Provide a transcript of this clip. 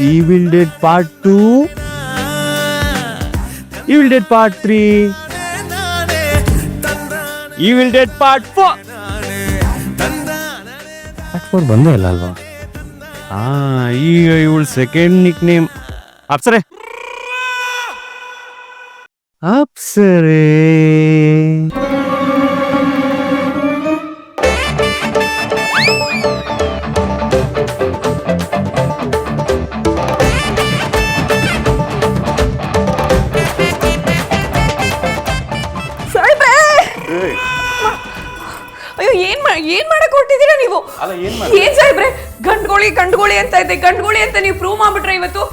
Evil Dead Part 2, Evil Dead Part 3, Evil Dead Part 4. Part four ಬಂದೇ ಇಲ್ಲ ಅಲ್ವಾ ಹಾ ಈಗ ಇವಳು ಸೆಕೆಂಡ್ ನಿಕ್ ನೇಮ್ ಅಪ್ಸರೆ ಅಪ್ಸರೆ ಅಯ್ಯೋ ಏನ್ ಮಾ ಏನ್ ಮಾಡಕ್ ಹೊರಟಿದ್ದೀರಾ ನೀವು ಏನ್ ಸಾಹೇಬ್ರೆ? ಗಂಡ್ಗೋಳಿ ಗಂಡ್ಗೋಳಿ ಅಂತ ಇದೆ ಗಂಡ್ಗೋಳಿ ಅಂತ ನೀವು ಪ್ರೂವ್ ಮಾಡ್ಬಿಟ್ರೆ ಇವತ್ತು?